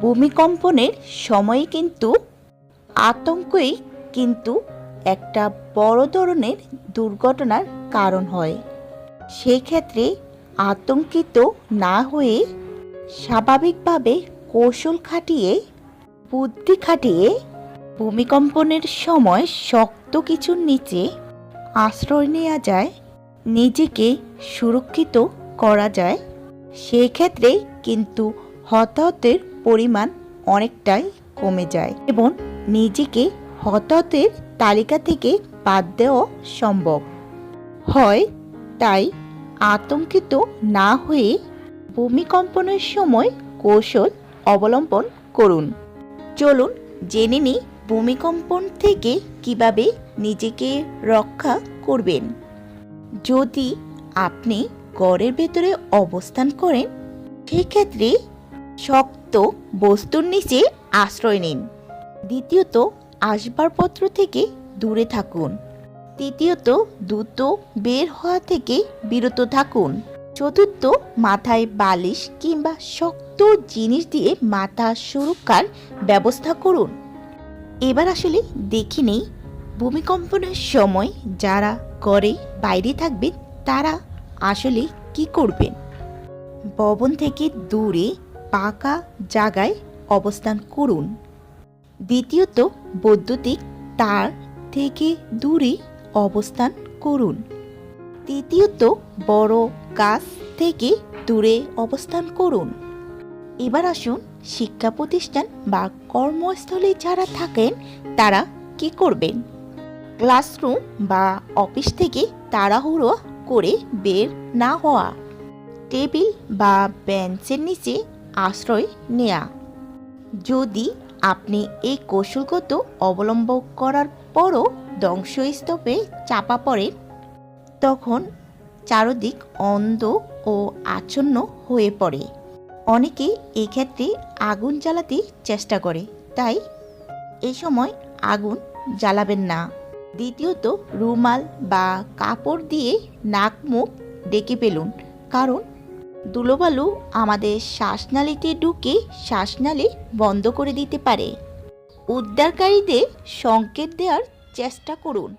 ভূমিকম্পনের সময় কিন্তু আতঙ্কই কিন্তু একটা বড় ধরনের দুর্ঘটনার কারণ হয়। সেই ক্ষেত্রে আতঙ্কিত না হয়ে স্বাভাবিকভাবে কৌশল খাটিয়ে, বুদ্ধি খাটিয়ে ভূমিকম্পনের সময় শক্ত কিছুর নিচে আশ্রয় নেওয়া যায়, নিজেকে সুরক্ষিত করা যায়। সেই ক্ষেত্রে কিন্তু হতাহতের পরিমাণ অনেকটাই কমে যায় এবং নিজেকে হতাহতের তালিকা থেকে বাদ দেওয়া সম্ভব। হয় তাই আতঙ্কিত না হয়ে ভূমিকম্পনের সময় কৌশল অবলম্বন করুন। চলুন জেনে নিই ভূমিকম্পন থেকে কীভাবে নিজেকে রক্ষা করবেন। যদি আপনি ঘরের ভেতরে অবস্থান করেন, সেক্ষেত্রে শক্ত বস্তুর নিচে আশ্রয় নিন। দ্বিতীয়ত, আসবাবপত্র থেকে দূরে থাকুন। তৃতীয়ত, দ্রুত বের হওয়া থেকে বিরত থাকুন। চতুর্থ, মাথায় বালিশ কিংবা শক্ত জিনিস দিয়ে মাথা সুরক্ষার ব্যবস্থা করুন। এবার আসলে দেখি নেই, ভূমিকম্পনের সময় যারা ঘরে বাইরে থাকবেন, তারা আসলে কি করবেন? ভবন থেকে দূরে পাকা জায়গায় অবস্থান করুন। দ্বিতীয়ত, বৈদ্যুতিক তার থেকে দূরে অবস্থান করুন। তৃতীয়ত, বড় গাছ থেকে দূরে অবস্থান করুন। এবার আসুন শিক্ষা প্রতিষ্ঠান বা কর্মস্থলে যারা থাকেন, তারা কি করবেন? ক্লাসরুম বা অফিস থেকে তাড়াহুড়ো করে বের না হওয়া। টেবিল বা বেঞ্চের নিচে আশ্রয় নেয়া। যদি আপনি এই কৌশলগত অবলম্বন করার পরও ধ্বংসস্তূপে চাপা পড়েন, তখন চারদিক অন্ধ ও আচ্ছন্ন হয়ে পড়ে। অনেকে এক্ষেত্রে আগুন জ্বালাতে চেষ্টা করে, তাই এই সময় আগুন জ্বালাবেন না। দ্বিতীয়ত, রুমাল বা কাপড় দিয়ে নাক মুখ ডেকে পেলুন কারণ ধুলোবালু আমাদের শ্বাসনালীতে ঢুকে শ্বাসনালী বন্ধ করে দিতে পারে। উদ্ধারকারীদের সংকেত দেওয়ার চেষ্টা করুন।